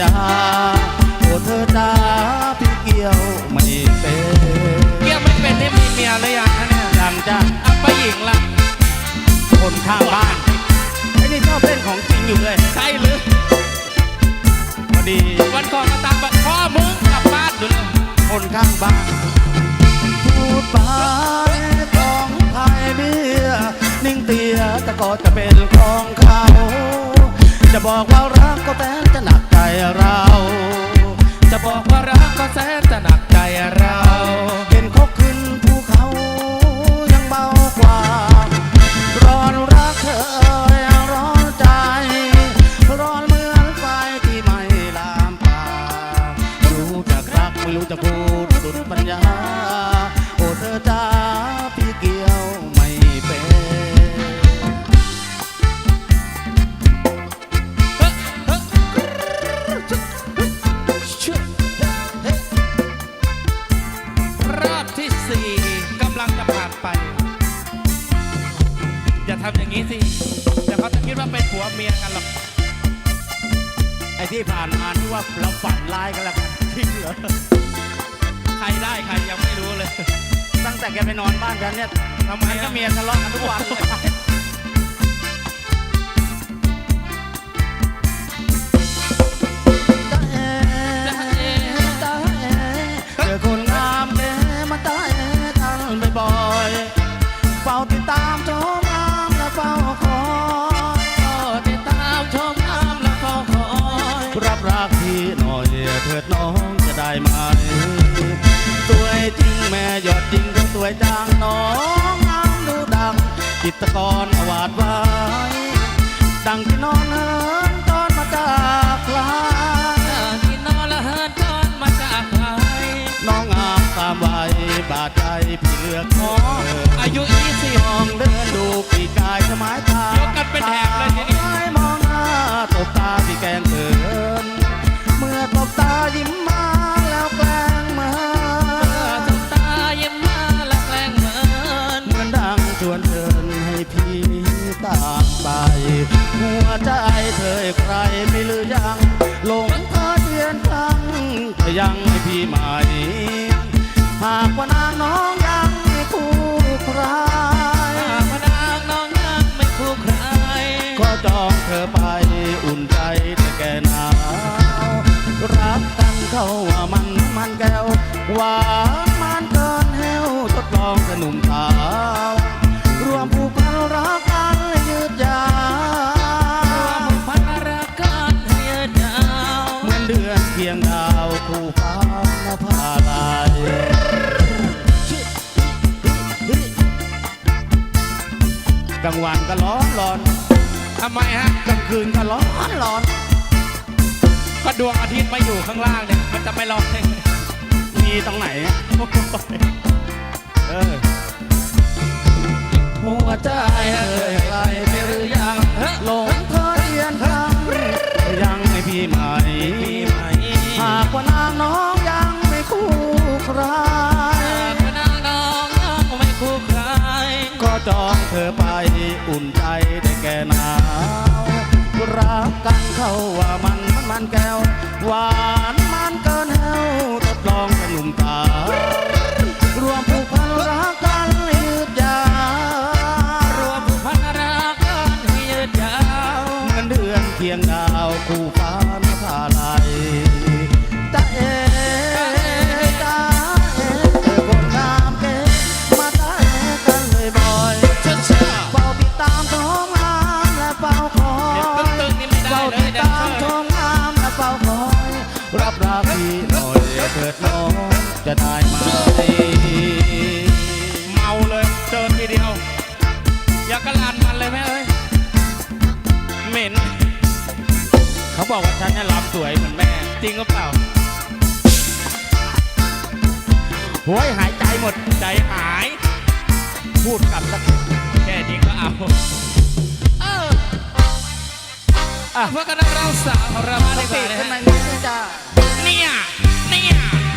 ญาโอ้เธอจ้าพี่เกี่ยวไม่เป็นเกี่ยวไม่เป็นนี่มีเมียหรือยังนะเนี่ยยังจ้าอัปปะหญิงล่ะคนข้างบ้านไอ้นี่ชอบเล่นของจริงอยู่เลยใช่หรือพอดีวันก่อนมาตามบอกพ่อมึงกลับบ้านอยู่เลยคนข้างบ้านพูดไปของไทยเบี้ยนิ่งเตียแต่ก็จะเป็นของเขา จะบอกว่ารักก็แสนจะหนักใจเรา จะบอกว่ารักก็แสนจะหนักใจเรา ไหม สวยจริงแม่ยอดจริงก็สวยจางน้องงามดูดัง จิตรกรอวาดไว้ ดังที่นอนเฮินตอนมาจากลาที่นอนละเฮินจอนมาจากใครน้องงามตามวัยบาดใจพี่เลือกขออายุ20มองเดินดูปีกายสมัย ยังให้พี่ใหม่ หากว่านางน้องยังไม่คู่ใครหากพนางน้องยังไม่คู่ใคร ก็จองเธอไปอุ่นใจแต่แกหนาว รักกันเข้าว่ามันมันแก้วว่าำไมฮะกลางคืนก็ร้อนร้อนก็ดวงอาทิตย์มาอยู่ข้างล่างเนี่ยมันจะไม่ร้อนได้ไงมีตรงไหนอะเออหัวใจเอ่ยใครไปหรือยังหลงเธอเทียนครั้งยังไม่พี่ใหม่พี่ไหมหากว่านางน้องยังไม่คู่ใครพ จองเธอไปอุ่นใจได้แก่หนาวรักกันเข้าว่ามันมันมันแก้ว หวานมันเกินแห้วทดลองเป็นหนุ่มสาวรวมผูกพันรักกัน ไหมเมาเลยเจอทีเดียว อย่ากระลานมันเลยแม่เอ้ยเหม็น เขาบอกว่าฉันเนี่ยรำสวยเหมือนแม่ จริงหรือเปล่าโอ้ยหายใจหมดใจหาย พูดกลับสักแค่นี้ก็เอาเอออะพวกกันนักเราสาวของเรามาดีกติว่าดนะขึ้นฮะมานี้จ้าเนี่ยเนี่ยเนี่ย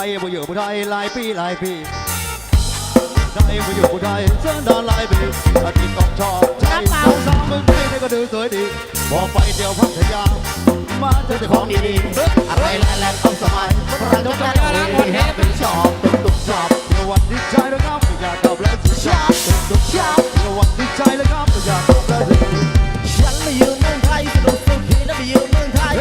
ไทยมาอยู่เมืองไทยหลายปีหลายปีไทยมาอยู่ไทยเส้นดานหลายปีอาทิตย์ต้องชอบใจสาวๆเมืองไทยนี่ก็ดูสวยดีพอกไปเที่ยวพัทยามาเจอแต่ของดีๆอะไรแลนด์เอาสบายฝรั่งก็จะดีแฮปปี้ชอบตุ๊กตุ๊กชอบเดี๋ยววันที่ใจแล้วครับอยากกลับแล้วชอบตุ๊กตุ๊กชอบเดี๋ยววันที่ใจแล้วครับอยากกลับแล้วฉันมาอยู่เมืองไทยสนุกสุขีนะมาอยู่เมืองไทย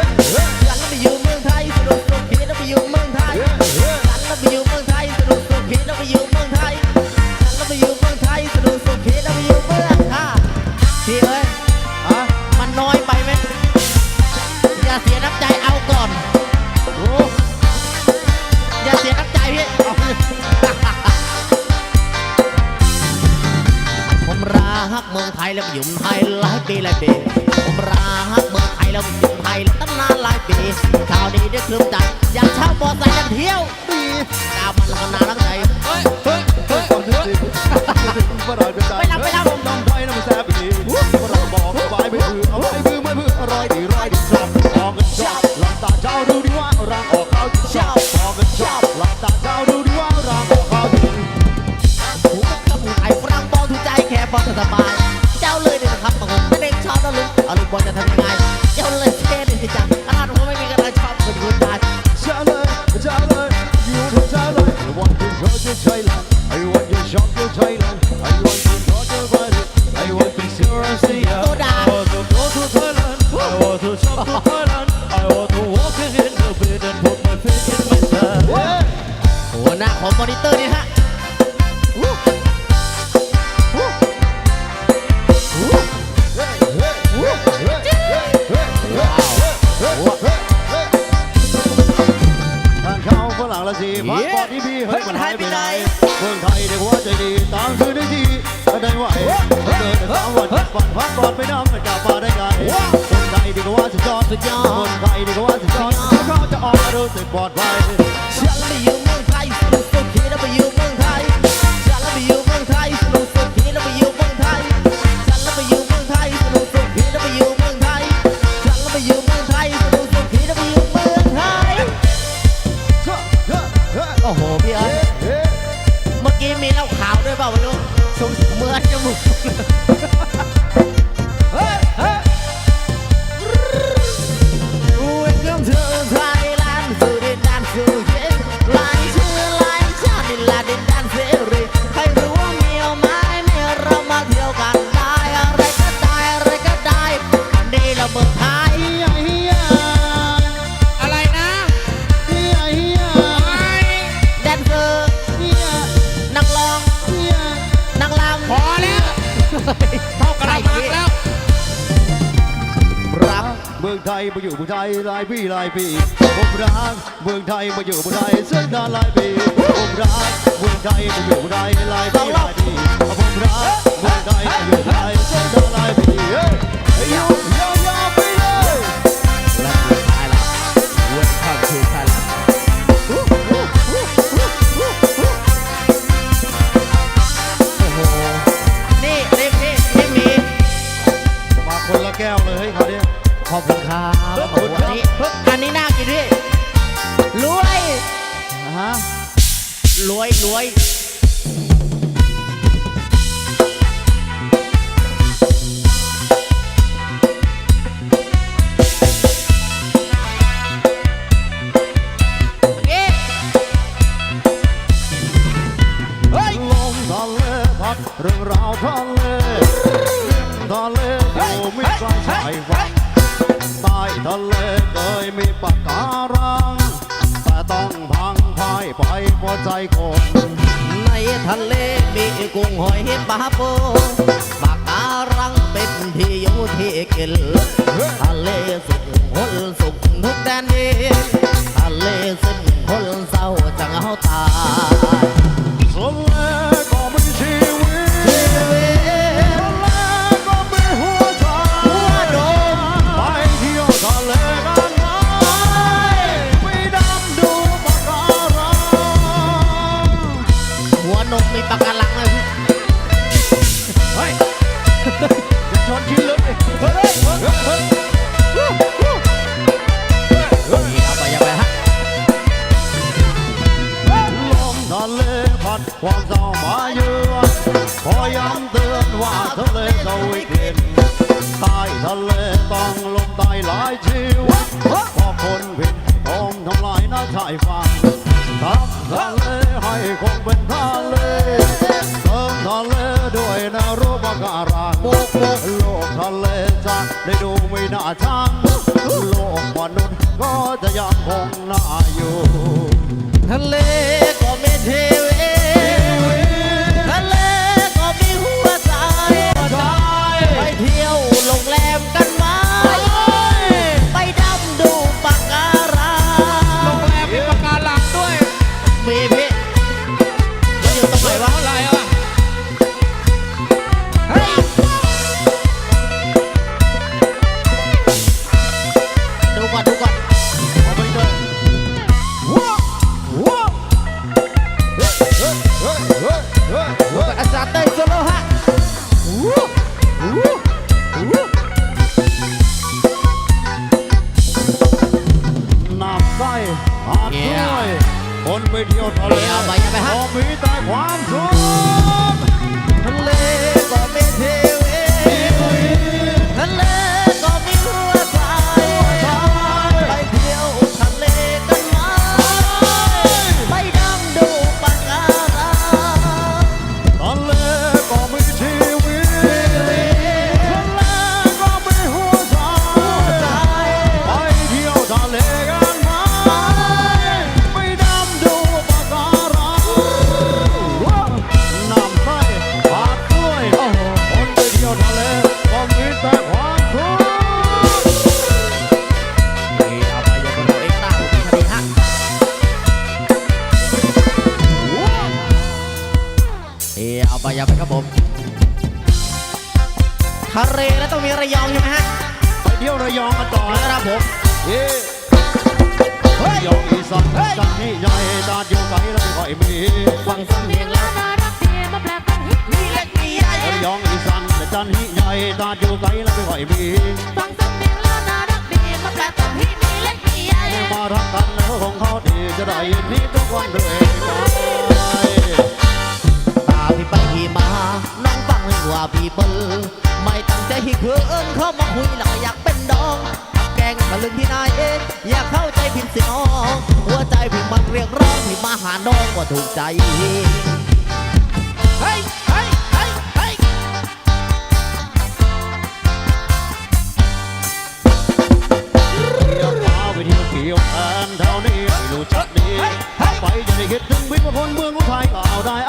ละสิพักก่อนที่พี่เฮ้ยมันหายไปไหนเมืองไทยเด็กหัวใจดีตามคือได้ทีได้ไหวเดินแต่สามวันฝันพักก่อนไปน้ำมันกลับมาได้ไงคนไทยดีกว่าสุดยอดสุดยอดคนไทยดีกว่าสุดยอดเขาจะออกมารู้สึกปลอดภัยฉันมาอยู่เมืองไทยสนุกสุขีแล้วมาอยู่เมืองไทย องไทยมาอยู่เมืองไทยหลายปีหลายปีผมรักเมืองไทยมาอยู่เมืองไทยเส้นนานหลายปีผมรักเมืองไทยมาอยู่เมืองไทยหลายปีหลายปีผมรักเมืองไทยมาอยู่เมืองไทยเส้นนานหลายปีเฮ้ย อยู่ไม่ไกลชายฝั่งใต้ทะเลเคยมีปะการัง แต่ต้องพังพ่ายไปเพราะใจคน ในทะเลมีกุ้งหอยปลาโปปากการังเป็นที่อยู่ที่กินทะเลสุดหนคนสุขทุกแดนดินทะเลสิ้นคนเศร้าจะเหงาตายทะเล ได้ดูไม่น่าชังโลกมนุษย์ก็จะยังคงน่าอยู่ ทะเลาไปอย่าไปครับผมทะเลแล้วต้องมีระยองใช่ไหมฮะ ไปเที่ยวระยองกันต่อมานะครับผมเย้ระยองอีสานจันที่ใหญ่ตาดอยู่ไกลแล้วไม่ค่อยมีฟังสำเนียงแล้วน่ารักดีมาแปลกต้องฮิตมีเล็กมีใหญ่ระยองอีสานจันที่ใหญ่ตาดอยู่ไกลแล้วไม่ค่อยมีฟังสำเนียงแล้วน่ารักดีมาแปลกต้องฮิตมีเล็กมีใหญ่มารักกันแล้วของเขาดีจะได้ยินนี้ทุกวันเรื่อยไปตาพี่ไปพี่มา น้องฟังให้ว่าพี่เบิลไม่ตั้งใจให้เขินเข้ามาคุยแล้วก็อยากเป็นดองกับแกงทะลึงที่นายเองอยากเข้าใจผิดสิน้องหัวใจพี่มันเรียกร้องพี่มาหาน้องก็ถูกใจเฮ้ยเฮ้ยเฮ้ยเฮ้ยเที่ยวมาไปที่ยวเกี่ยวแทนแถวนี้ไม่รู้จักดีไปจะได้คิดถึงวิมพลเมืองอุทัยก็เอาได้เอาได้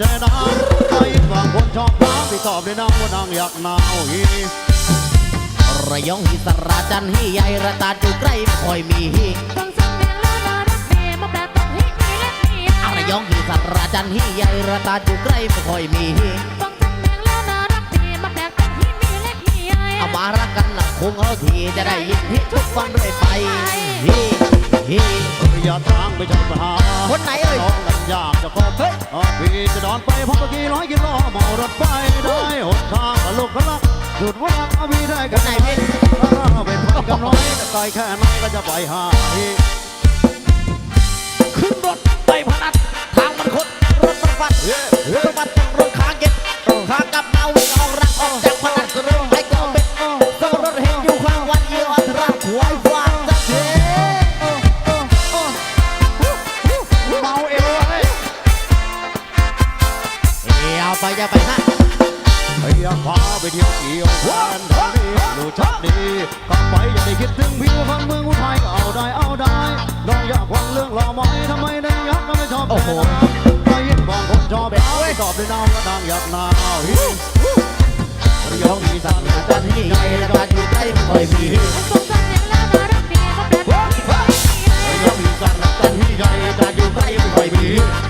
กษ์ก็ไม่อบแช่น้ำไปฟังคนชอบน้ำที่ตอบได้น้ำว่านางยักหนาวฮีระยองฮิสราจันทร์ฮีใหญ่ระตาดอยู่ใกล้ไม่ค่อยมีฮีฟังสำเนียงแล้วน่ารักดีมาแปลกต้องฮิมีเล็กมีใหญ่ระยองฮิสราจันทร์ฮีใหญ่ระตาดอยู่ใกล้ไม่ค่อยมีฮีฟังสำเนียงแล้วน่ารักดีมาแปลกต้องฮิมีเล็กมีใหญ่เอามารักกันนะคงเอาทีจะได้ยินฮิทุกวันเรื่อยไปฮีฮีอย่าทางไปชอบหาคนไหนเอ่ย องกันอยากจะคบเฮ้ยออกพี่จะดอนไปพักเมื่อกี้ร้อยกิโลเมารถไปได้หนทางกับลูกกระลักสุดว่าเอาพี่ได้กันไหนพี่ถ้าเป็นพันกันร้อยจะไกลแค่ไหนก็จะไปหาพี่ขึ้นรถไปพนัดทางมันคดรถมันฟัดรถมันต้องรถค้างเก็บขากลับมาวิ่งออกรักออกจากพนัากฟังเรื่องราวไหมทำไมนางยักษ์ก็ไม่ชอบโอ้โหไปยินบางคนชอบเอาไปตอบได้น้ำว่านางยักษ์หนาวยองอีสานจันที่ใหญ่และการอยู่ใกล้ไม่ค่อยมีสงสารยังแล้วมารักเมียกับรักเมียระยองอีสานจันที่ใหญ่และการอยู่ใกล้ไม่ค่อยมีส